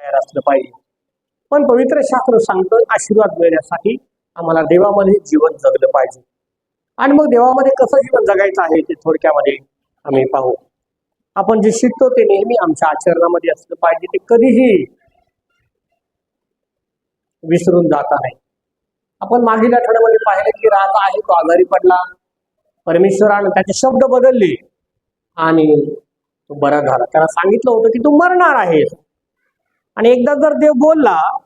तयार असलं पाहिजे. पण पवित्र शास्त्र सांगतं आशीर्वाद मिळण्यासाठी आम्हाला देवामध्ये जीवन जगलं पाहिजे. आणि मग देवामध्ये कसं जीवन जगायचं आहे ते थोडक्यामध्ये आम्ही पाहू. आपण जे शिकतो ते नेहमी आमच्या आचरणामध्ये असलं पाहिजे ते कधीही विसरून जाता नाही. आपण मागील आठवड्यामध्ये पाहिलं की राहता आहे तो आजारी पडला. परमेश्वरानं त्याचे शब्द बदलले आणि तो बरा झाला. त्याला सांगितलं होतं की तू मरणार आहेस आणि एकदा जर देव बोलला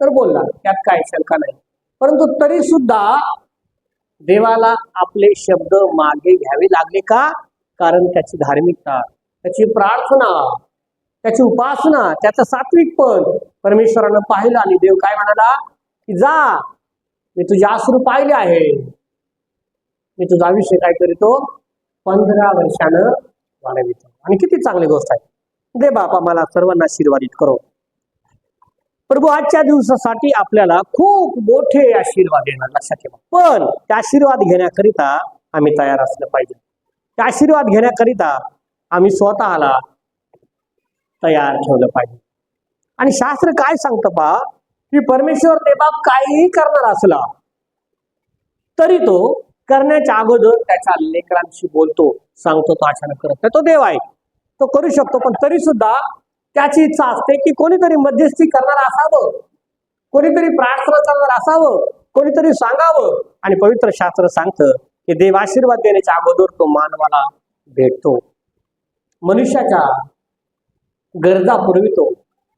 तर बोलला त्यात काय शंका नाही. परंतु तरी सुद्धा देवाला आपले शब्द मागे घ्यावे लागले का? कारण त्याची धार्मिकता त्याची प्रार्थना त्याची उपासना त्याचं सात्विकपण परमेश्वरानं पाहिलं आणि देव काय म्हणाला की जा मी तुझे अश्रू पाहिले आहे. मी तुझा आयुष्य काय करीतो? पंधरा वर्षानं वाढवितो. आणि किती चांगली गोष्ट आहे. दे बापा मला सर्वांना आशीर्वादित करो. प्रभू आजच्या दिवसासाठी आपल्याला खूप मोठे आशीर्वाद येणार लक्षात ठेवा. पण त्या आशीर्वाद घेण्याकरिता आम्ही तयार असलं पाहिजे. त्या आशीर्वाद घेण्याकरिता आम्ही स्वतःला तयार ठेवलं पाहिजे. आणि शास्त्र काय सांगतं पा की परमेश्वर ते बाप काहीही करणार असला तरी तो करण्याच्या अगोदर त्याच्या लेकरांशी बोलतो सांगतो तो अचानक करत नाही. तो देव आहे. तो करू शकतो पण तरी सुद्धा त्याची इच्छा असते की कोणीतरी मध्यस्थी करणार असावं. कोणीतरी प्रार्थना करणार असावं कोणीतरी सांगावं. आणि पवित्र शास्त्र सांगतं की देव आशीर्वाद देण्याच्या अगोदर तो मानवाला भेटतो. मनुष्याच्या गरजा पुरवितो.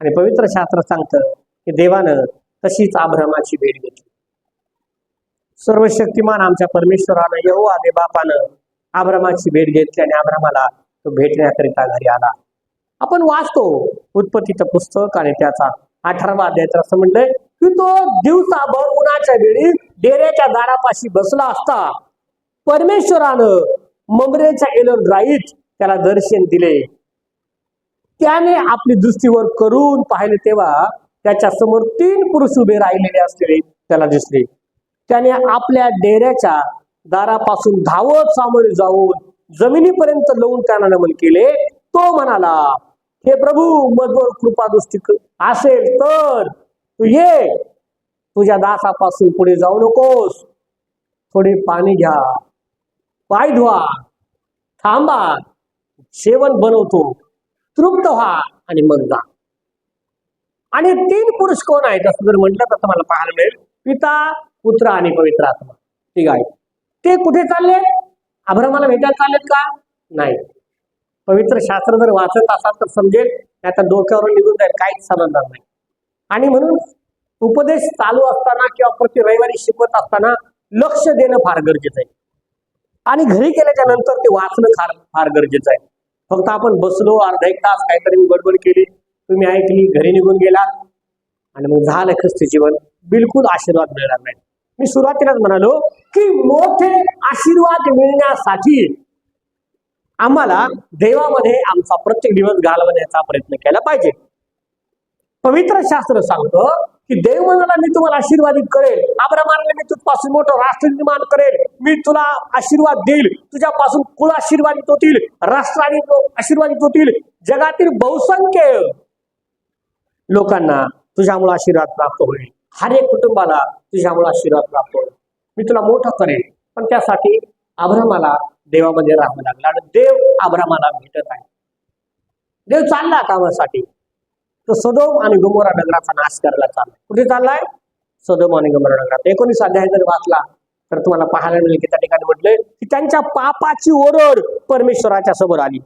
आणि पवित्र शास्त्र सांगतं की देवानं तशीच आभ्रमाची भेट घेतली. सर्व शक्तिमान आमच्या परमेश्वरानं यहोवा देबापानं आभ्रमाची भेट घेतली आणि आभ्रमाला तो भेटण्याकरिता घरी आला. आपण वाचतो उत्पत्तीचं पुस्तक आणि त्याचा अठरावा अध्याय. असं म्हणलंय की तो दिवसाभर उन्हाच्या वेळी डेऱ्याच्या दारापाशी बसला असता. परमेश्वरानं ममरेच्या एलन राईत त्याला दर्शन दिले. त्याने आपली दृष्टीवर करून पाहिले तेव्हा त्याच्यासमोर तीन पुरुष उभे राहिलेले असलेले त्याला दिसले. त्याने आपल्या डेऱ्याच्या दारापासून धावत सामोरे जाऊन जमिनीपर्यंत लावून त्यानं नमन केले तो म्हणाला हे प्रभू मधवर कृपा दृष्टी असेल तर तू ये. तुझ्या दासापासून पुढे जाऊ नकोस. थोडे पाणी घ्या. पाय धुवा. थांबा. जेवण बनवतो. तृप्त व्हा आणि मग जा. आणि तीन पुरुष कोण आहेत? असं जर म्हटलं तर तुम्हाला पाहायला मिळेल. पिता पुत्र आणि पवित्र आत्मा. ठीक आहे. ते कुठे चालले? आभ्रमाला भेटायला चालेल का? नाही. पवित्र शास्त्र जर वाचत असाल तर समजेल नाही तर निघून जाईल काहीच समजणार नाही. आणि म्हणून उपदेश चालू असताना किंवा प्रति रविवारी शिकवत असताना लक्ष देणं फार गरजेचं आहे. आणि घरी गेल्याच्यानंतर ते वाचणं फार फार गरजेचं आहे. फक्त आपण बसलो अर्धा एक तास काहीतरी गडबड केली तुम्ही ऐकली घरी निघून गेलात आणि मग झालं ख्रिस्ती जीवन. बिलकुल आशीर्वाद मिळणार नाही. मी सुरुवातीलाच म्हणालो की मोठे आशीर्वाद मिळण्यासाठी आम्हाला देवामध्ये आमचा प्रत्येक दिवस घालवण्याचा प्रयत्न केला पाहिजे. पवित्र शास्त्र सांगतं की देव म्हणाला मी तुम्हाला आशीर्वादित करेल. आब्रामाला मी तुझपासून मोठं राष्ट्र निर्माण करेल. मी तुला आशीर्वाद देईल. तुझ्यापासून कुळ आशीर्वादित होतील. राष्ट्राने आशीर्वादित होतील. जगातील बहुसंख्य लोकांना तुझ्यामुळे आशीर्वाद प्राप्त होईल. हर एक कुटुंबाला तुझ्यामुळे आशीर्वाद प्राप्त होईल. मी तुला मोठं करेन पण त्यासाठी आभ्रामाला देवामध्ये राहावं लागलं आणि देव आभ्रामाला भेटत आहे. देव चालला कामासाठी. तो सदोम आणि गमोरा नगराचा नाश करायला चाललाय. कुठे चाललाय? सदोम आणि गुमोरा नगरात. एकोणीस अध्याय जर वाचला तर तुम्हाला पाहायला मिळेल की त्या ठिकाणी म्हटलंय की त्यांच्या पापाची ओरड परमेश्वराच्या समोर आली.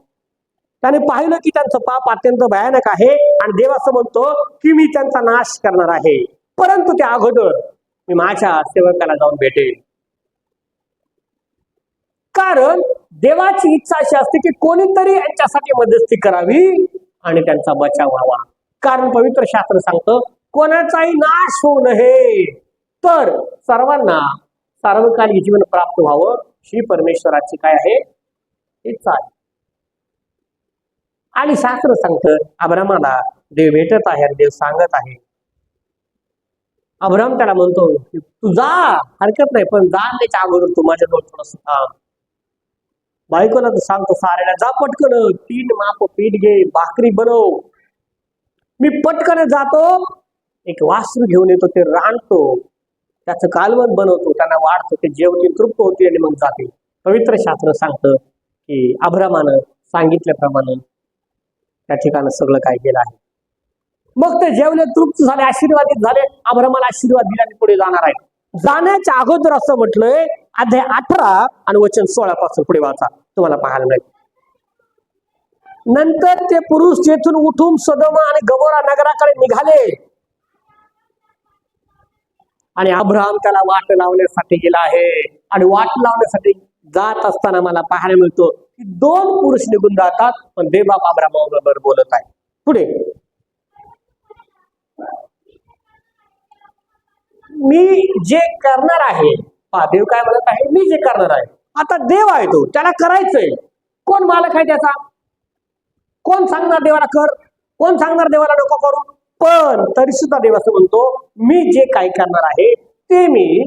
त्याने पाहिलं की त्यांचं पाप अत्यंत भयानक आहे आणि देव असं म्हणतो की मी त्यांचा नाश करणार आहे. परंतु त्या अगोदर मी माझ्या सेवकाला जाऊन भेटेल कारण देवाची इच्छा अशी असते की कोणीतरी यांच्यासाठी मध्यस्थी करावी आणि त्यांचा बचाव व्हावा. कारण पवित्र शास्त्र सांगतं कोणाचाही नाश होऊ नये. तर सर्वांना सार्वकालिक जीवन प्राप्त व्हावं. श्री परमेश्वराची काय आहे? इच्छा आहे. आणि शास्त्र सांगतं अब्रामाला देव भेटत आहे आणि देव सांगत आहे. अभ्रम त्याला म्हणतो तू जा हरकत नाही पण जा त्याच्या अगोदर तू माझ्या जवळ थोडस थांब. बायकोला तर सांगतो साऱ्याला जा पटकन तीन माप पीठ घे भाकरी बनव. मी पटकन जातो. एक वासरू घेऊन येतो ते रांधतो त्याचं कालवण बनवतो त्यांना वाढतो ते जेवणी तृप्त होती आणि मग जाते. पवित्र शास्त्र सांगतं की अभ्रामानं सांगितल्याप्रमाणे त्या ठिकाणी सगळं काय केलं आहे. मग ते जेवले तृप्त झाले आशीर्वादित झाले. अभ्रामाला आशीर्वाद दिल्याने पुढे जाणार आहे. जाण्याच्या अगोदर असं म्हटलंय अध्याय अठरा आणि वचन सोळा पासून पुढे वाचा. तुम्हाला पाहायला मिळेल. नंतर ते पुरुष तेथून उठून सदोमा आणि गमोरा नगराकडे निघाले. आणि अब्राहम त्याला वाट लावण्यासाठी गेला आहे. आणि वाट लावण्यासाठी जात असताना मला पाहायला मिळतो की दोन पुरुष निघून जातात पण देवबाप अब्राहमाबरोबर बोलत आहे. पुढे. मी जे करणार आहे पहा देव काय म्हणत आहे मी जे करणार आहे. आता देव आहे तो त्याला करायचंय. कोण मालक आहे त्याचा? कोण सांगणार देवाला कर? कोण सांगणार देवाला नको करू पण तरी सुद्धा देव असं म्हणतो मी जे काय करणार आहे ते मी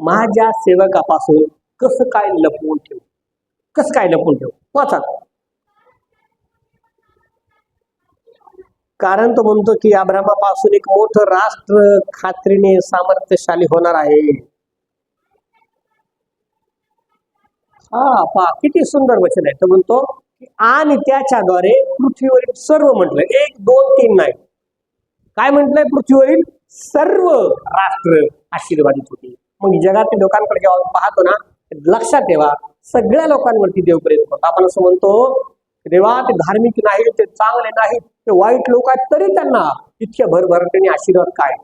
माझ्या सेवकापासून कसं काय लपवून ठेवू? कसं काय लपवून ठेवू? वाचा. कारण तो म्हणतो की अब्रामापासून एक मोठं राष्ट्र खात्रीने सामर्थ्यशाली होणार आहे. हा पहा किती सुंदर वचन आहे. तो म्हणतो की आणि त्याच्याद्वारे पृथ्वीवरील सर्व म्हटलं एक दोन तीन नाही. काय म्हटलंय पृथ्वीवरील सर्व राष्ट्र आशीर्वादित होती. मग जगातील लोकांकडे जेव्हा आपण पाहतो ना लक्षात ठेवा सगळ्या लोकांवरती देव प्रेम करतो आपण असं म्हणतो देवा ते धार्मिक नाही ते चांगले नाहीत ते वाईट लोक आहेत तरी त्यांना इतक्या भरभराटीने आशीर्वाद काय?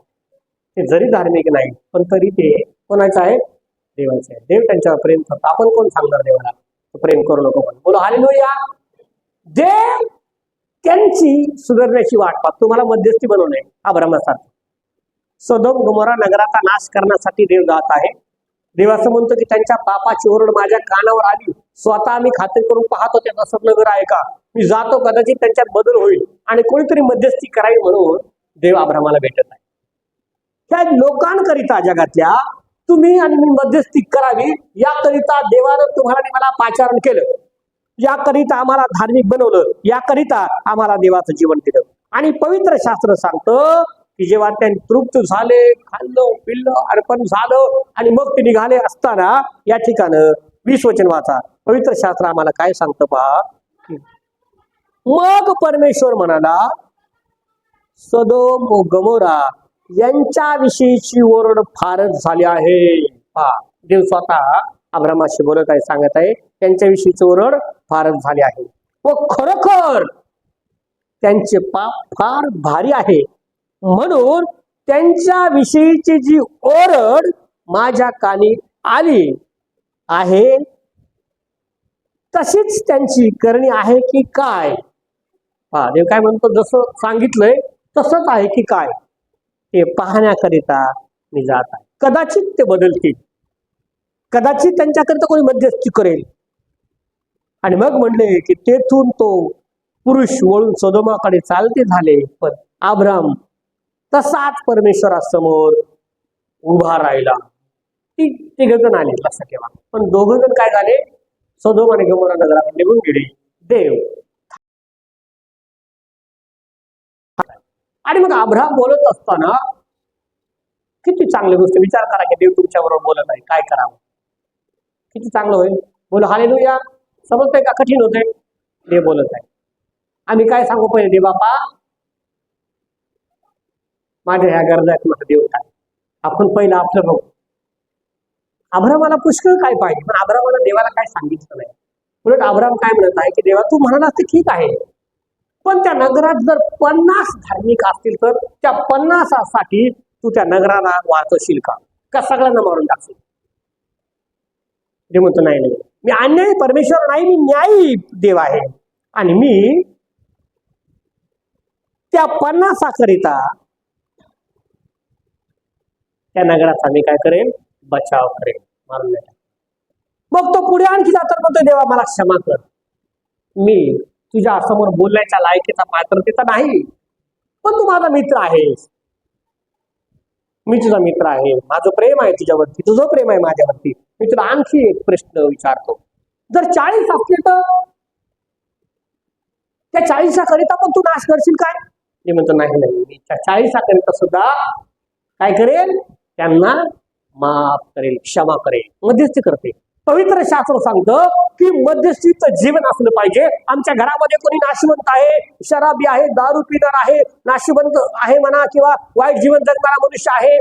ते जरी धार्मिक नाही पण तरी ते कोणाचं आहे देवाचे आहे देव त्यांच्यावर प्रेम करतो. आपण कोण सांगणार देवाला? प्रेम करू नको पण बोलो हालेलुया. देव त्यांची सुधारण्याची वाट पाहत. तुम्हाला मध्यस्थी बनवणे अब्रामासारखं सदोम गुमोरा नगराचा नाश करण्यासाठी देव जात आहे. देव असं म्हणतो की त्यांच्या बापाची ओरड माझ्या कानावर आली. स्वतः मी खात्री करून पाहतो त्या तसं नगर आहे का? मी जातो कदाचित त्यांच्यात बदल होईल. आणि कोणीतरी मध्यस्थी करावी म्हणून देव आब्रामाला भेटत नाही. त्या लोकांकरिता जगातल्या तुम्ही आणि मी मध्यस्थी करावी याकरिता देवानं तुम्हाला आणि मला पाचारण केलं. याकरिता आम्हाला धार्मिक बनवलं. याकरिता आम्हाला देवाचं जीवन दिलं. आणि पवित्र शास्त्र सांगतं की जेव्हा त्यांनी तृप्त झाले खाल्लं पिल्लं अर्पण झालं आणि मग ते निघाले असताना या ठिकाणं वीस वचन वाचा पवित्र शास्त्र आम्हाला काय सांगतं पहा? मग परमेश्वर म्हणाला सदोम व गमोरा यांच्याविषयीची ओरड फारच झाली आहे. पहा देव स्वतः अब्रामाशी बोलत आहे सांगत आहे त्यांच्याविषयीची ओरड फारच झाली आहे. व खरोखर त्यांचे पाप फार भारी आहे. म्हणून त्यांच्याविषयीची जी ओरड माझ्या कानी आली आहे तशीच त्यांची करणी आहे की काय? हा देव काय म्हणतो जसं सांगितलंय तसंच आहे की काय? हे पाहण्याकरिता मी जात आहे. कदाचित ते बदलतील. कदाचित त्यांच्याकरिता कोणी मध्यस्थी करेल. आणि मग म्हणले की तेथून तो पुरुष वळून सदोमाकडे चालते झाले पण आब्राम तसाच परमेश्वरासमोर उभा राहिला. ती तिघजण आले लक्षात ठेवा पण दोघ जण काय झाले? सदोम आणि गमोरा नगरात निघून गेले. देव. आणि मग अब्राम बोलत असताना किती चांगली गोष्ट. विचार करा की देव तुमच्या बरोबर बोलत आहे. काय करावं? किती चांगलं होईल? बोल हाले या समजतंय का? कठीण होतंय. देव बोलत आहे. आम्ही काय सांगू पहिले? दे बापा माझ्या ह्या गरजा आहेत माझं काय आपण पहिलं आपलं बघू. आभरामाला पुष्कळ काय पाहिजे पण आभरामाला देवाला काय सांगितलं नाही. उलट आभराम काय म्हणत आहे की देवा तू म्हणालास ते ठीक आहे. पण त्या नगरात जर पन्नास धार्मिक असतील तर त्या पन्नासासाठी तू त्या नगराला वाचवशील का? का सगळ्यांना मारून टाकशील? ते म्हणतो नाही नाही. मी अन्यायी परमेश्वर नाही मी न्यायी देव आहे. आणि मी त्या पन्नासाकरिता त्या नगराचा मी काय करेन बचाव करेन मारून मग तो पुढे आणखी जातात म्हणतो देवा मला क्षमा कर. मी तुझ्या समोर बोलण्याच्या लायकीचा पात्रतेचा नाही. पण तू माझा मित्र आहेस. मी तुझा मित्र आहे. माझं प्रेम आहे तुझ्यावरती. तुझं प्रेम आहे माझ्यावरती. मी तुला आणखी एक प्रश्न विचारतो. जर चाळीस असले तर? त्या चाळीसाकरिता पण तू नाश करशील काय? मी म्हणतो नाही नाही. मी त्या चाळीसाकरिता सुद्धा काय करेल? त्यांना माफ करेल क्षमा करेल मध्यस्थी करते. पवित्र शास्त्र सांगतं की मध्यस्थीचं जीवन असलं पाहिजे. आमच्या घरामध्ये कोणी नाशिवंत आहे शराबी आहे दारू पिणार आहे नाशिवंत आहे म्हणा किंवा वाईट जीवन जगणारा मनुष्य आहे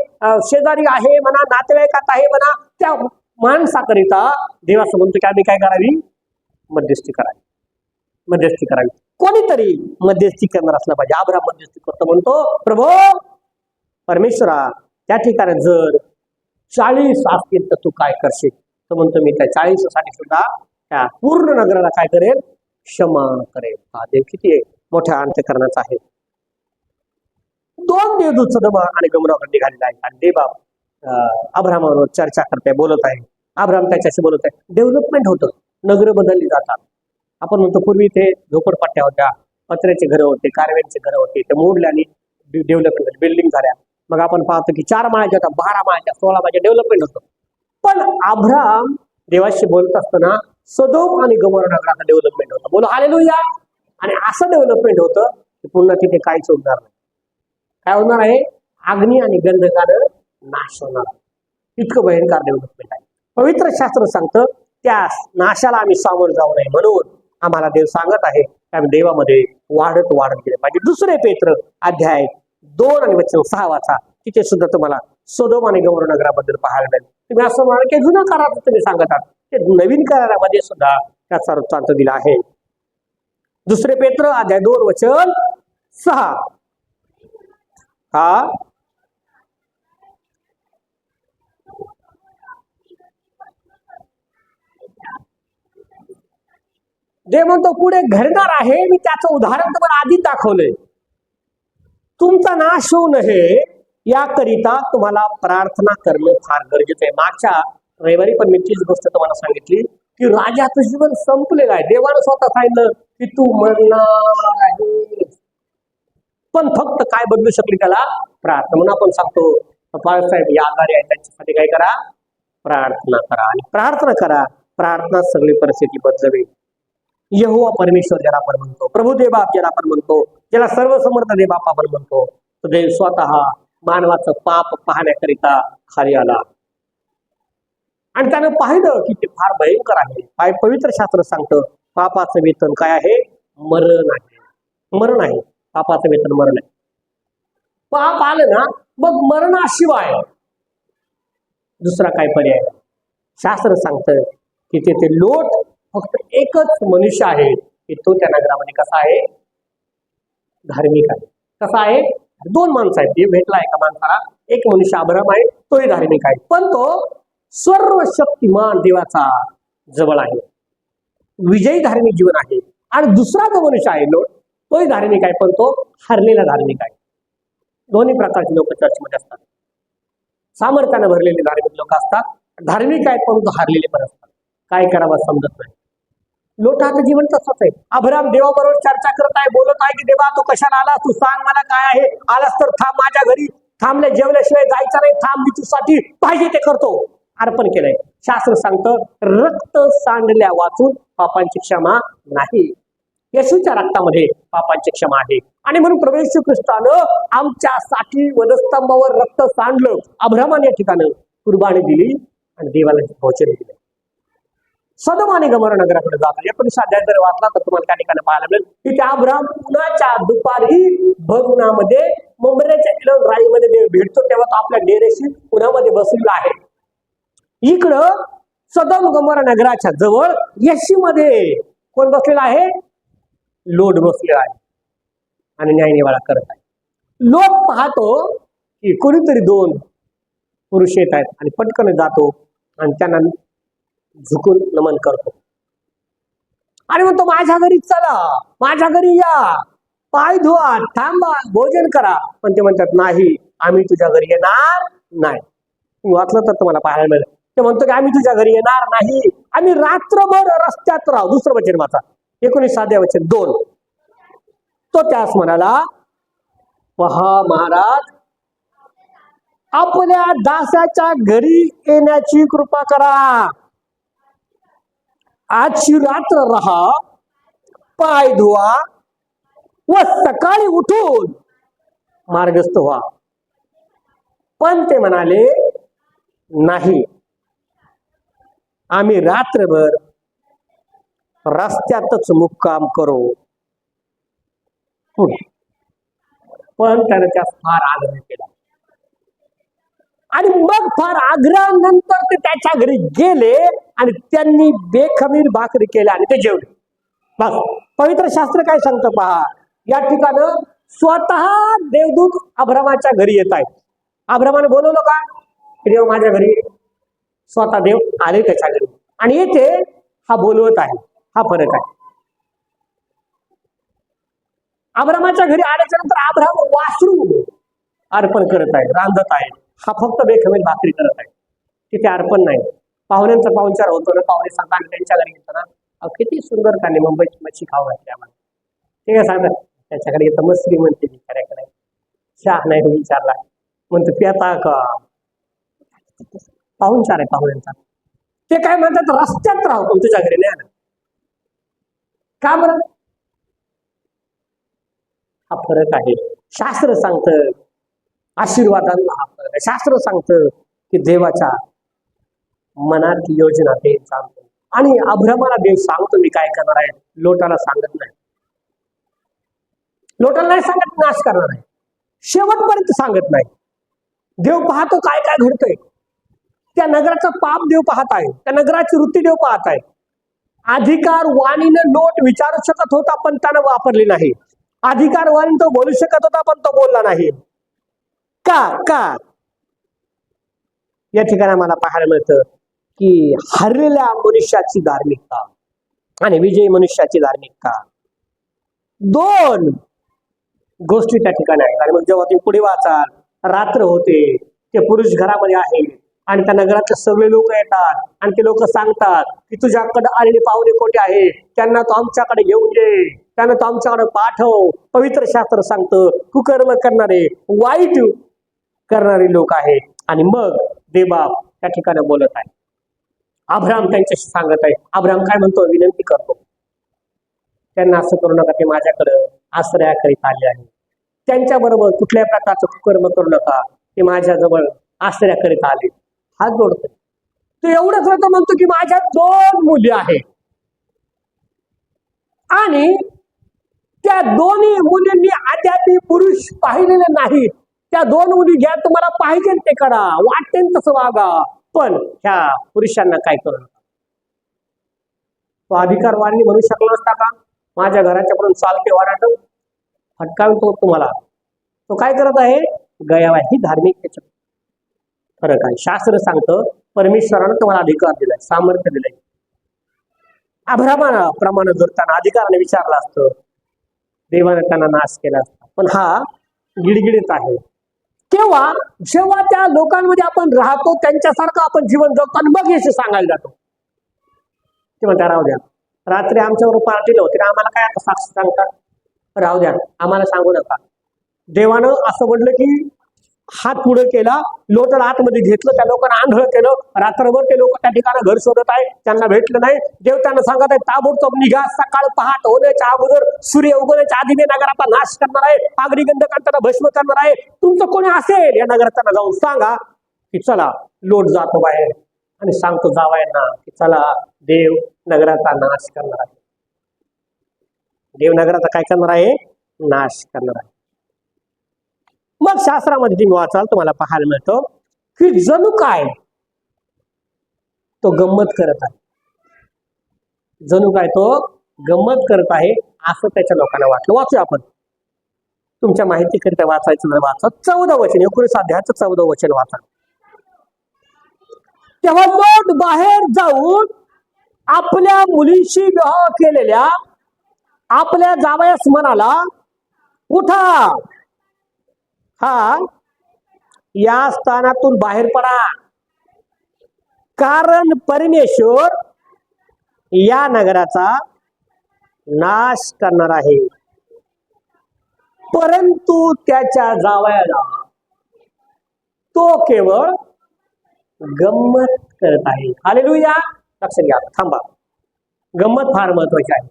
शेजारी आहे म्हणा नातेवाईकात आहे म्हणा त्या माणसाकरिता देव म्हणतो की आम्ही काय करावी? मध्यस्थी करावी. मध्यस्थी करावी. कोणीतरी मध्यस्थी करणार असलं पाहिजे. आब्राम मध्यस्थी करतो म्हणतो प्रभो परमेश्वरा त्या ठिकाणी जर चाळीस असतील तर तू काय करशील? तर म्हणतो मी त्या चाळीससाठी सुद्धा त्या पूर्ण नगराला काय करेल? क्षमा करेल. हा देव किती मोठ्या अंत्यकरणाचा आहे. दोन देवदूत सदमा आणि गमरावर निघालेले आहे. आणि देवबाप अब्रामावर चर्चा करते बोलत आहे. अब्राम त्याच्याशी बोलत आहे. डेव्हलपमेंट होतं. नगर बदलली जातात. आपण म्हणतो पूर्वी ते झोपडपट्ट्या होत्या पत्र्याचे घरं होते कारव्यांचे घरं होते ते मोडल्याने डेव्हलपमेंट बिल्डिंग झाल्या. मग आपण पाहतो की चार माळ्याच्या होता बारा माळ्याच्या सोळा माळ्याच्या डेव्हलपमेंट होतं. पण आभ्राम देवाशी बोलत असताना सदोम आणि गमोर नगराचं डेव्हलपमेंट होतं. बोलो या आणि असं डेव्हलपमेंट होतं की पुन्हा तिथे काहीच होणार नाही. काय होणार आहे? अग्नी आणि गंधकानं नाश होणार आहे. इतकं भयंकर डेव्हलपमेंट आहे. पवित्र शास्त्र सांगतं त्या नाशाला आम्ही सामोरं जाऊ नये म्हणून आम्हाला देव सांगत आहे की आम्ही देवामध्ये वाढत वाढत गेले पाहिजे. दुसरे पेत्र अध्याय दोन आणि वचन सहा वाचा. तिथे सुद्धा तुम्हाला सोदोम आणि गौर नगराबद्दल पाहायला मिळेल. तुम्ही असं म्हणाल की जुन्या काळात तुम्ही सांगत आहात. ते नवीन करारामध्ये सुद्धा त्याचा वृत्तांत दिला आहे. दुसरे पेत्र अध्याय दोन वचन सहा. हा? जे म्हणतो पुढे घडणार आहे मी त्याचं उदाहरण तुम्हाला आधीच दाखवलंय. तुमचा नाश होऊ नये याकरिता तुम्हाला प्रार्थना करणं फार गरजेचं आहे. मागच्या रविवारी पण मी तीच गोष्ट तुम्हाला सांगितली की राजाचं जीवन संपलेलं आहे. देवानं स्वतः सांगितलं की तू मरणार आहे पण फक्त काय बदलू शकली त्याला? प्रार्थना म्हणून आपण सांगतो बाळासाहेब या आजारी आहे त्यांच्यासाठी काय करा? प्रार्थना करा. आणि प्रार्थना करा. प्रार्थना सगळी परिस्थिती बदलवेल यहोवा परमेश्वर ज्याला आपण म्हणतो प्रभू ज्याला आपण म्हणतो ज्याला सर्वसमर्थ देवबाप आपण म्हणतो तो देव स्वतः मानवाचं पाप पाहण्याकरिता खाली आला. आणि त्यानं पाहिलं की ते फार भयंकर आहे. काय पवित्र शास्त्र सांगतं पापाचं वेतन काय आहे? मरण आहे. मरण आहे. पापाचं वेतन मरण आहे. पाप आलं ना मग मरणाशिवाय दुसरा काय पर्याय? शास्त्र सांगतं की तेथे लोट फक्त एकच मनुष्य आहे की तो त्या नगरामध्ये कसा आहे? धार्मिक आहे. कसा आहे? दोन माणसं आहेत. ते भेटला एका माणसाला एक मनुष्य आभ्रम आहे तोही धार्मिक आहे. पण तो सर्व शक्तिमान देवाचा जवळ आहे. विजयी धार्मिक जीवन आहे. आणि दुसरा जो मनुष्य आहे लोट तोही धार्मिक आहे पण तो हरलेला धार्मिक आहे. दोन्ही प्रकारचे लोक चर्चमध्ये असतात. सामर्थ्यानं भरलेले धार्मिक लोक असतात. धार्मिक आहेत तो हारलेले पण असतात. काय करावं समजत नाही. लोटाचं जीवन तसंच आहे. अभराम देवाबरोबर चर्चा करत आहे बोलत आहे की देवा तू कशाला आला तू सांग मला काय आहे? आलास तर थांब माझ्या घरी. थांबल्या जेवल्याशिवाय जायचं नाही. थांब मी तुझ्यासाठी पाहिजे ते करतो. अर्पण केलंय. शास्त्र सांगतं रक्त सांडल्या वाचून पापांची क्षमा नाही. येशूच्या रक्तामध्ये पापांची क्षमा आहे. आणि म्हणून प्रवेश ख्रिस्तानं आमच्यासाठी वनस्तंभावर रक्त सांडलं. अभ्रमान या ठिकाणी कुर्बानी दिली आणि देवाला भोजन दिलं. सदम आणि गमर नगराकडे जातो एकोणीस अध्याय जर वाचला तर तुम्हाला त्या ठिकाणी पाहायला मिळेल की त्या अब्राम पुण्याच्या दुपारी भगुणामध्ये मुंबईच्या किलो राईमध्ये देव भेटतो. तेव्हा तो आपल्या डेरेशी पुण्यामध्ये बसलेला आहे. इकडं सदम गमर नगराच्या जवळ येशीमध्ये कोण बसलेला आहे? लोट बसलेला आहे. आणि न्यायनिवाळा करत आहे. लोट पाहतो की कोणीतरी दोन पुरुष येत आहेत आणि पटकन जातो आणि त्यांना झुकून नमन करतो. आणि म्हणतो माझ्या घरी चला माझ्या घरी या. पाय धुवा थांबा भोजन करा. पण ते म्हणतात नाही आम्ही तुझ्या घरी येणार नाही. वाचलं तर तुम्हाला पाहायला मिळेल. ते म्हणतो की आम्ही तुझ्या घरी येणार नाही. आम्ही रात्रभर रस्त्यात राहू. दुसरं वचन माझा एकोणीस साध्या वचन दोन. तो त्यास म्हणाला पहा महाराज आपल्या दासाच्या घरी येण्याची कृपा करा. आजची रात्र राहा. पाय धुवा. व सकाळी उठून मार्गस्थ व्हा. पण ते म्हणाले नाही. आम्ही रात्रभर रस्त्यातच मुक्काम करू. पण त्याने त्यास फार आग्रह केला. आणि मग फार आग्रहानंतर ते त्याच्या घरी गेले आणि त्यांनी बेखमीर भाकरी केल्या आणि ते जेवले. बस पवित्र शास्त्र काय सांगतं पहा? या ठिकाणं स्वतः देवदूत अभ्रमाच्या घरी येत आहेत. अभ्रमाने बोलवलं का? देव माझ्या घरी स्वतः देव आले त्याच्या घरी. आणि येथे हा बोलवत आहे हा फरक आहे. अभ्रमाच्या घरी आल्याच्यानंतर अब्राम वासरू अर्पण करत आहे रांधत आहे हा फक्त बेखमेल भाकरी करत आहे. तिथे अर्पण नाही. पाहुण्यांचा पाहुणचार होतो ना पाहुणे सांगतात आम्ही त्यांच्या घरी येतो ना. किती सुंदर त्याने मुंबईची मच्छी खाऊ घातली आम्हाला. ते काय सांगतात? त्याच्याकडे येतं मस्त्री म्हणते खऱ्याकडे शाह नाही? विचारला म्हणतो पेता का? पाहुणचार आहे पाहुण्यांचा. ते काय म्हणतात? रस्त्यात राहतो तुझ्या घरी नाही आला. का बरं? हा फरक आहे. शास्त्र सांगतं. आशीर्वादांना हा फरक आहे. शास्त्र सांगतं की देवाच्या मनात योजना ते सांगतो आणि अभ्रमाला देव सांगतो मी काय करणार आहे? लोटाला सांगत नाही. लोटाला नाही सांगत नाश करणार आहे. शेवटपर्यंत सांगत नाही. देव पाहतो काय काय घडतंय. त्या नगराचं पाप देव पाहत आहे. त्या नगराची वृत्ती देव पाहत आहे. अधिकार वाणीनं नोट विचारू शकत होता पण त्यानं वापरली नाही. अधिकार वाणी तो बोलू शकत होता पण तो बोलला नाही. का का? या ठिकाणी मला पाहायला मिळतं की हरलेल्या मनुष्याची धार्मिकता आणि विजयी मनुष्याची धार्मिकता. दोन गोष्टी त्या ठिकाणी आहेत. आणि मग जेव्हा तुम्ही पुढे वाचाल रात्र होते ते पुरुष घरामध्ये आहे आणि त्या नगरातले सगळे लोक येतात आणि ते लोक सांगतात की तुझ्याकडे आलेले पाहुणे कोठे आहे? त्यांना तो आमच्याकडे घेऊन ये. त्यांना तो आमच्याकडे पाठव. पवित्र शास्त्र सांगतं कुकर्म करणारे वाईट करणारे लोक आहेत. आणि मग देवबाप त्या ठिकाणी बोलत आहे. अभ्राम त्यांच्याशी सांगत आहे. अभ्राम काय म्हणतो? विनंती करतो. त्यांना असं करू नका ते माझ्याकडं आश्रयाकरीत आले आहे. त्यांच्या बरोबर कुठल्याही प्रकारचं कुकर्म करू नका. ते माझ्याजवळ आश्रयाकरीत आले. हात जोडतो तो एवढंच तो म्हणतो की माझ्या दोन मुली आहेत. आणि त्या दोन्ही मुलींनी अद्यापी पुरुष पाहिलेले नाहीत. त्या दोन मुली घ्या तुम्हाला पाहिजे ते करा वाटते तसं वागा. पण ह्या पुरुषांना काय करू नका. तो अधिकार वाढणी म्हणू शकला नसता का? माझ्या घराच्या पण चालते वाराट फटकावतो तुम्हाला. तो काय करत आहे? गयावा ही धार्मिक त्याच्या. फरक आहे शास्त्र सांगतं परमेश्वरानं तुम्हाला अधिकार दिलाय सामर्थ्य दिलंय. अभ्रामाना प्रमाण जर त्यांना अधिकाराने विचारलं असतं. देवाने त्यांना नाश केला असता. पण हा गिडगिडीत आहे. तेव्हा जेव्हा त्या लोकांमध्ये आपण राहतो त्यांच्यासारखं आपण जीवन जगतो आणि मग यश सांगायला जातो. ते त्या राहू द्या. रात्री आमच्यावर पार्टीला होते. आम्हाला काय आता साक्षी सांगतात? राहू द्या. आम्हाला सांगू नका. देवानं असं म्हटलं की हात पुढे केला लोटला आतमध्ये घेतलं त्या लोकांना आंधळ केलं रात्रभर ते लोक त्या ठिकाणी घर शोधत आहे त्यांना भेटलं नाही. देव त्यांना सांगत आहे ताबडतोब निघा सकाळ पहाट होण्याच्या अगोदर सूर्य उगवण्याच्या आधी मी नगराचा नाश करणार आहे आगरी करताना भस्म करणार आहे. तुमचं कोणी असेल या नगरात त्यांना जाऊन सांगा की चला लोट जातो बाहेर. आणि सांगतो जावायांना की चला देव नगराचा नाश करणार आहे. देव नगराचा काय करणार आहे? नाश करणार आहे. मग शास्त्रामध्ये तुम्ही वाचाल तुम्हाला पाहायला मिळतं. की जणू काय? तो गंमत करत आहे. जणू काय तो गंमत करत आहे असं त्याच्या लोकांना वाटलं. वाचूया आपण. तुमच्या माहितीकरिता वाचायचं जर वाचा चौदा वचन एकोणीस अध्यायाचं चौदा वचन वाचा. तेव्हा लोट बाहेर जाऊन आपल्या मुलींशी विवाह केलेल्या आपल्या जावयास म्हणाला उठा. हा? या स्थानातून बाहेर पडा. कारण परमेश्वर या नगराचा नाश करणार आहे. परंतु त्याच्या जावयाला तो केवळ गंमत करत आहे. हालेलुया लक्षात घ्या. थांबा. गंमत फार महत्वाची आहे.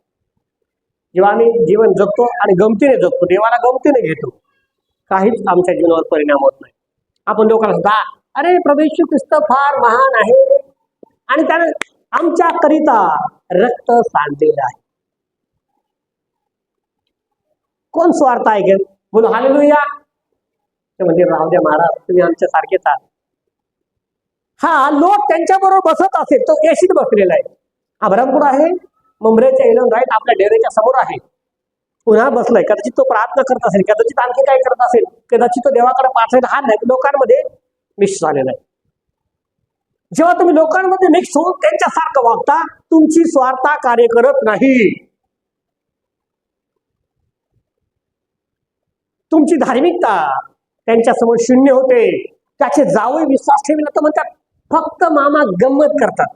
जेव्हा आम्ही जीवन जगतो आणि गमतीने जगतो देवाला गमतीने घेतो काहीच आमच्या जीवनावर परिणाम होत नाही. आपण लोकांना सांगता अरे प्रभेशू ख्रिस्त फार महान आहे. आणि त्याने आमच्या करिता रक्त सांडलेलं आहे. कोण स्वार्थ आहे घेत बोलो हालेलुया. ते म्हणजे राहू द्या महाराज तुम्ही आमच्या सारखेच आहात. हा लोक त्यांच्या बरोबर बसत असेल तो एशीत बसलेला आहे. अब्राम आहे? मुंबईच्या एलन राईट आपल्या डेरेच्या समोर आहे. पुन्हा बसलाय. कदाचित तो प्रार्थना करत असेल कदाचित आणखी काय करत असेल कदाचित तो देवाकडे पाठवायला हा नाही लोकांमध्ये मिक्स झालेला आहे. जेव्हा तुम्ही लोकांमध्ये मिक्स होऊन त्यांच्यासारखं वागता तुमची स्वार्था कार्य करत नाही. तुमची धार्मिकता त्यांच्यासमोर शून्य होते. त्याचे जावई विश्वास ठेवला तर म्हणतात फक्त मामा गंमत करतात.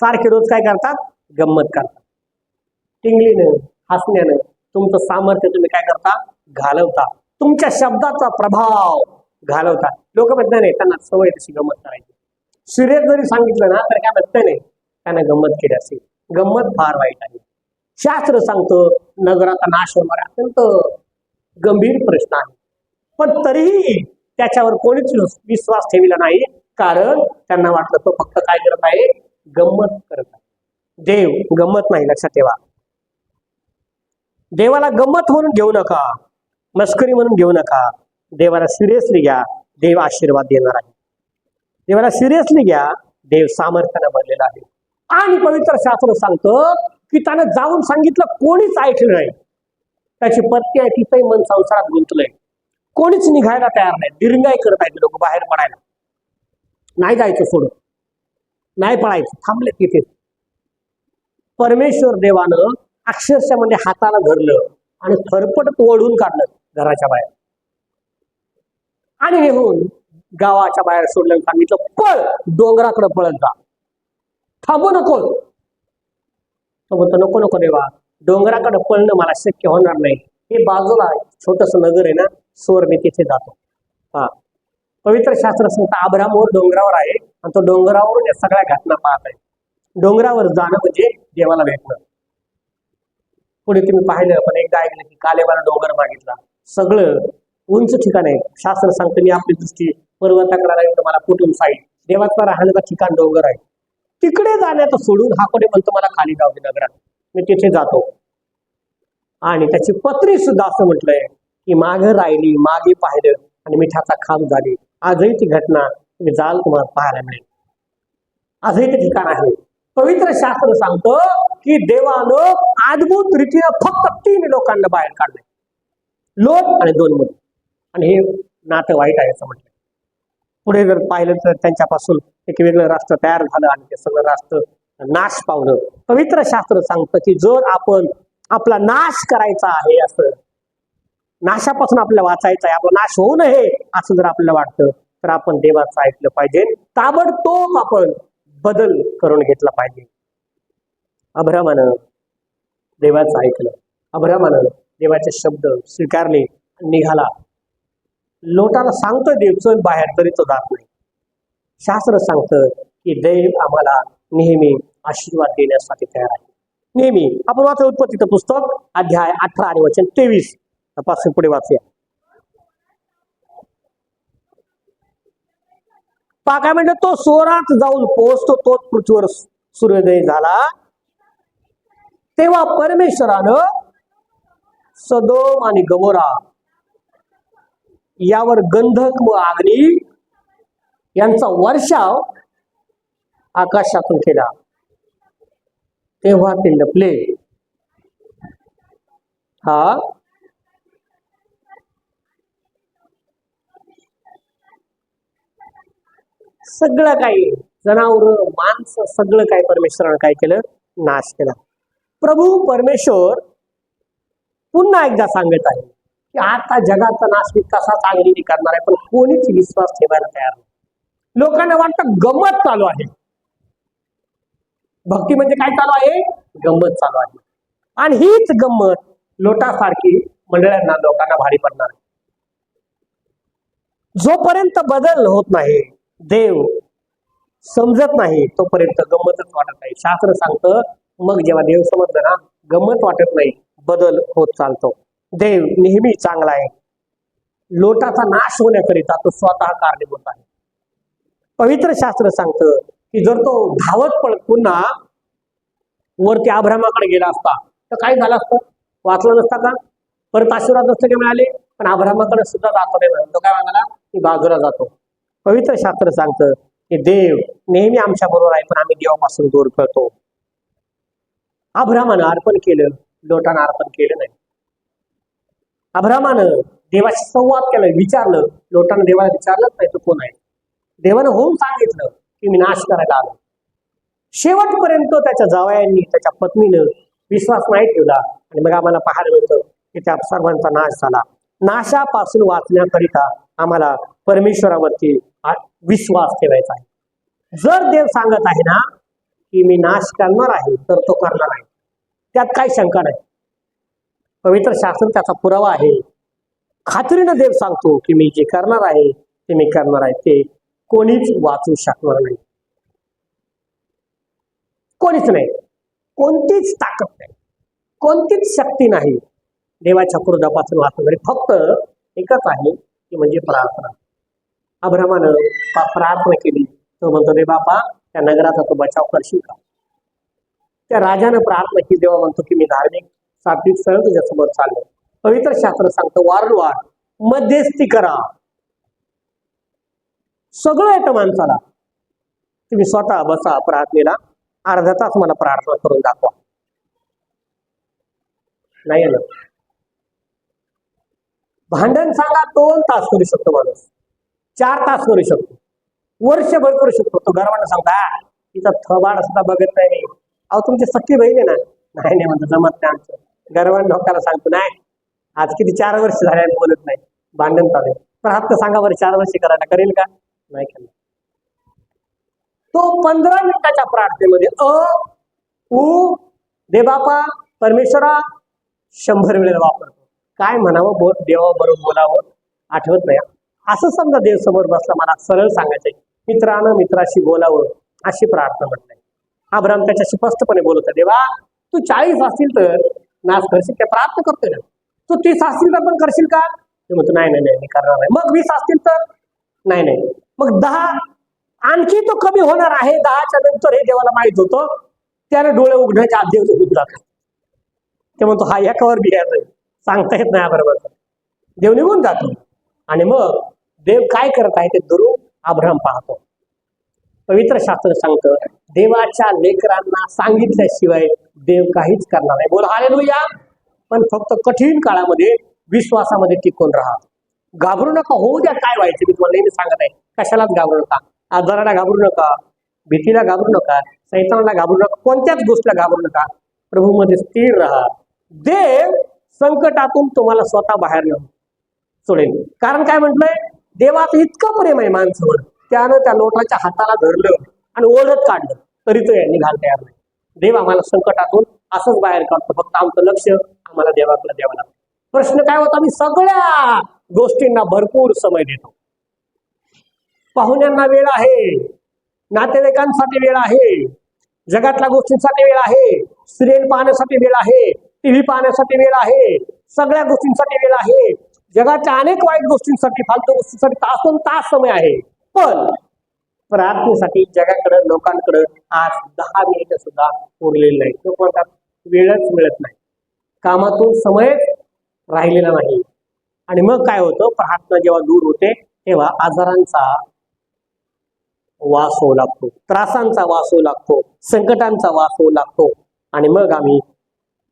सारखे रोज काय करतात? गंमत करतात. टिंगलीनं हसण्यानं तुमचं सामर्थ्य तुम्ही काय करता? घालवता. तुमच्या शब्दाचा प्रभाव घालवता. लोक म्हणत नाही त्यांना सवय तशी गंमत करायची. सुरेश जरी सांगितलं ना तर काय म्हणत नाही त्यांना गंमत केली असेल. गंमत फार वाईट आहे. शास्त्र सांगतो नगराचा नाश होणार अत्यंत गंभीर प्रश्न आहे. पण तरीही त्याच्यावर कोणीच विश्वास ठेवला नाही. कारण त्यांना वाटलं तो फक्त काय करत आहे? गंमत करत आहे. देव गंमत नाही लक्षात ठेवा. देवाला गंमत म्हणून घेऊ नका. मस्करी म्हणून घेऊ नका. देवाला सिरियसली घ्या. देव आशीर्वाद देणार आहे. देवाला सिरियसली घ्या. देव सामर्थ्यानं भरलेला आहे. आणि पवित्र शास्त्र सांगतं की त्यानं जाऊन सांगितलं कोणीच ऐकलं नाही. त्याची पत्नी आहे तिचंही मन संसारात गुंतलंय. कोणीच निघायला तयार नाही. दिरंगाई करत आहेत लोक बाहेर पडायला. नाही जायचं सोडून. नाही पळायचं. थांबले तिथे. परमेश्वर देवानं अक्षरशः म्हणजे हाताला धरलं आणि खरपटत ओढून काढलं घराच्या बाहेर. आणि नेहून गावाच्या बाहेर सोडलं सांगितलं पळ डोंगराकडे पळत जा. थांबू नको. तो म्हणतो नको नको देवा. डोंगराकडे पळणं मला शक्य होणार नाही. हे बाजूला छोटस नगर आहे ना सोर मी तिथे जातो. हा. पवित्र शास्त्र संत आब्रामवर डोंगरावर आहे आणि तो डोंगरावरून या सगळ्या घटना पाहत आहे. डोंगरावर जाणं म्हणजे देवाला भेटणं. पुढे तुम्ही पाहिलं पण एकदा ऐकलं की कालेवाला डोंगर मागितला. सगळं उंच ठिकाण आहे. शास्त्र सांगतं मी आपली दृष्टी पर्वताकडे राहील तुम्हाला कुठून साईड देवाचा राहण्याचं ठिकाण डोंगर आहे. तिकडे जाण्याचं सोडून हा कोणी म्हणतो मला खाली जाऊ दे नगरात. मी तिथे जातो. आणि त्याची पत्री सुद्धा असं म्हटलंय की मागे राहिली मागे पाहिलं आणि मिठाचा खांब झाली. आजही ती घटना तुम्ही जाल तुम्हाला पाहायला मिळेल. आजही ते ठिकाण आहे. पवित्र शास्त्र सांगतं की देवानं अद्भुत रीतीनं फक्त तीन लोकांना बाहेर काढले लोक आणि दोन मुली. आणि हे नातं वाईट आहे असं म्हटलं पुढे जर पाहिलं तर त्यांच्यापासून एक वेगळं राष्ट्र तयार झालं आणि ते सगळं राष्ट्र नाश पावलं. पवित्र शास्त्र सांगतं की जर आपण आपला नाश करायचा आहे असं. नाशापासून आपल्याला वाचायचं आहे. आपला नाश होऊ नये असं जर आपल्याला वाटतं तर आपण देवाचं ऐकलं पाहिजे. ताबडतोब आपण बदल करून घेतला पाहिजे. अभ्रामानं देवाचं ऐकलं. अभ्रामानं देवाचे शब्द स्वीकारले निघाला. लोटाला सांगतोय देव चल बाहेर तरी तो जात नाही. शास्त्र सांगतं की देव आम्हाला नेहमी आशीर्वाद देण्यासाठी तयार आहे. नेहमी आपण वाचू उत्पत्तीचं पुस्तक अध्याय अठरा आणि वचन तेवीस तपासून पुढे वाचूया. पहा काय म्हणतो तो सोरात जाऊन पोहोचतो तोच पृथ्वीवर सूर्योदय झाला. तेव्हा परमेश्वरानं सदोम आणि गमोरा यावर गंधक व आग्नी यांचा वर्षाव आकाशातून केला. तेव्हा ते लपले. हा सगळं काही जनावर माणसं सगळं काही परमेश्वरानं काय केलं? नाश केला. प्रभू परमेश्वर पुन्हा एकदा सांगत आहे की आता जगाचा नाश मी कसा चांगली करणार आहे पण कोणीच विश्वास ठेवायला तयार नाही. लोकांना वाटतं गंमत चालू आहे. भक्ती म्हणजे काय चालू आहे? गंमत चालू आहे. आणि हीच गंमत लोटासारखी मंडळांना लोकांना भारी पडणार आहे. जोपर्यंत बदल होत नाही देव समजत नाही तोपर्यंत गंमतच वाटत नाही. शास्त्र सांगतं मग जेव्हा देव समजलं ना गंमत वाटत नाही बदल होत चालतो. देव नेहमी चांगला आहे. लोटाचा नाश होण्याकरिता तो स्वतः कारणीभूत आहे. पवित्र शास्त्र सांगतं की जर तो धावत पळत पुन्हा वरती आभ्रामाकडे गेला असता तर काय झालं असतं? वाचलं नसता का? परत आशीर्वाद नसतं का मिळाले? पण आभ्रामाकडे सुद्धा जातो नाही म्हणून. तो काय म्हणाला? की बाजूला जातो. पवित्र शास्त्र सांगतं की देव नेहमी आमच्या बरोबर आहे पण आम्ही देवापासून दूर करतो. अभ्रामानं अर्पण केलं लोटानं अर्पण केलं नाही. अभ्रामानं देवाशी संवाद केला विचारलं लोटानं देवाला विचारलंच नाही तो कोण आहे? देवानं होऊन सांगितलं की मी नाश करायला आलो. शेवटपर्यंत त्याच्या जावयांनी त्याच्या पत्नीनं विश्वास नाही ठेवला आणि मग आम्हाला पाहायला मिळतं की त्या सर्वांचा नाश झाला. नाशापासून वाचण्याकरिता आम्हाला परमेश्वरावरती विश्वास ठेवायचा आहे. जर देव सांगत आहे ना की मी नाश करणार आहे तर तो करणार आहे. त्यात काही शंका नाही. पवित्र शास्त्र त्याचा पुरावा आहे. खात्रीनं देव सांगतो की मी जे करणार आहे ते मी करणार आहे. ते कोणीच वाचू शकणार नाही. कोणीच नाही. कोणतीच ताकद नाही. कोणतीच शक्ती नाही. देवाच्या क्रोधापासून वाचवणारी फक्त एकच आहे ती म्हणजे प्रार्थना. अब्रामानं प्रार्थना केली. तो म्हणतो रे बापा त्या नगराचा तो बचाव करशील का? त्या राजानं प्रार्थना केली देवा म्हणतो की मी धार्मिक सात्विक सरळ तुझ्यासमोर चाललो. पवित्र शास्त्र सांगतो वारंवार मध्यस्थी करा. सगळं येतं माणसाला. तुम्ही स्वतः बसा प्रार्थनेला. अर्धा तास मला प्रार्थना करून दाखवा. नाही ना भांडण सांगा दोन तास करू शकतो माणूस. चार तास करू शकतो. वर्षभर करू शकतो. तो गर्वांना सांगता तिचा थबाड सुद्धा बघत नाही. मी अहो तुमची सख्खी बहीण आहे ना? नाही नाही म्हणतो जमत नाही आमचं. गर्वान डोक्याला सांगतो नाही आज किती चार वर्ष झाले बोलत नाही. भांडण चालू आहे. पण हात सांगा बरं चार वर्ष करायला करेल का? नाही केलं तो पंधरा मिनिटाच्या प्रार्थनेमध्ये अ उ दे बापा परमेश्वरा शंभर वेळेला वापरतो. काय म्हणावं? बोल देवाबरोबर बोलावं. आठवत नाही. असं समजा देव समोर बसला मला सरळ सांगायचंय मित्रानं मित्राशी बोलावं अशी प्रार्थना म्हटलंय आभ्राम त्याच्याशी स्पष्टपणे बोलत आहे, देवा तू चाळीस असतील तर नाश करशील काय प्रार्थना करतोय ना. तू तीस असतील तर पण करशील का? ते म्हणतो नाही नाही नाही मी करणार नाही. मग वीस असतील तर? नाही नाही. मग दहा आणखी तो कमी होणार आहे दहाच्या नंतर हे देवाला माहीत होतं त्याने डोळे उघडण्याच्या आधी होते ते म्हणतो हा एकावर बिघायचं सांगता येत नाही बरोबर. देव निघून जातो. आणि मग देव काय करत आहे ते दुरून आभ्राम पाहतो. पवित्र शास्त्र सांगतं देवाच्या लेकरांना सांगितल्याशिवाय देव काहीच करणार नाही. बोल या पण फक्त कठीण काळामध्ये विश्वासामध्ये टिकून राहा. घाबरू नका होऊ द्या काय व्हायचं मी तुम्हाला नेहमी सांगत आहे. कशालाच घाबरू नका. आजाराला घाबरू नका भीतीला घाबरू नका सैतानाला घाबरू नका कोणत्याच गोष्टीला घाबरू नका. प्रभूमध्ये स्थिर राहा. देव संकटातून तुम्हाला स्वतः बाहेर नेऊन सोडेल. कारण काय म्हटलंय? देवाचं इतकं प्रेम आहे माणसावर. त्यानं त्या लोटाच्या हाताला धरलं आणि ओढत काढलं. तरी तो घाल तयार नाही. देव आम्हाला संकटातून असंच बाहेर काढतो. फक्त आमचं लक्ष आम्हाला देवाकडे द्यावं लागतं. प्रश्न काय होता? मी सगळ्या गोष्टींना भरपूर समय देतो. पाहुण्यांना वेळ आहे. नातेवाईकांसाठी वेळ आहे. जगातल्या गोष्टींसाठी वेळ आहे. सिरियल पाहण्यासाठी वेळ आहे. टीव्ही पाहण्यासाठी वेळ आहे. सगळ्या गोष्टींसाठी वेळ आहे. जगाच्या अनेक वाईट गोष्टींसाठी फालतू गोष्टींसाठी तासोन तास समय आहे. पण प्रार्थनेसाठी जगाकडे लोकांकडे आज दहा मिनिटं सुद्धा उरलेली नाही तो म्हणतात वेळच मिळत नाही. कामातून समय राहिलेला नाही. आणि मग काय होतं? प्रार्थना जेव्हा दूर होते तेव्हा आजारांचा वास होऊ लागतो. त्रासांचा वास होऊ लागतो. संकटांचा वास होऊ लागतो. आणि मग आम्ही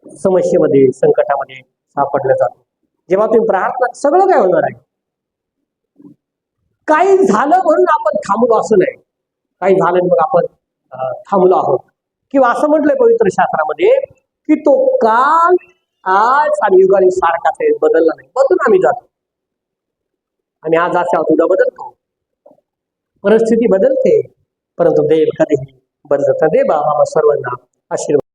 समस्येमध्ये संकटामध्ये सापडलं जातो. जेव्हा तुम्ही प्रार्थना सगळं काय होणार आहे? काही झालं म्हणून आपण थांबलो असं नाही. काही झालं मग आपण थांबलो आहोत. किंवा असं म्हटलंय पवित्र शास्त्रामध्ये की तो काल आज आणि युगाने सारखाच आहे बदलला नाही. बदलून आम्ही जातो. आणि आज असा उद्या बदलतो. परिस्थिती बदलते परंतु देव कधीही बदलत नाही. दे बाबा सर्वांना आशीर्वाद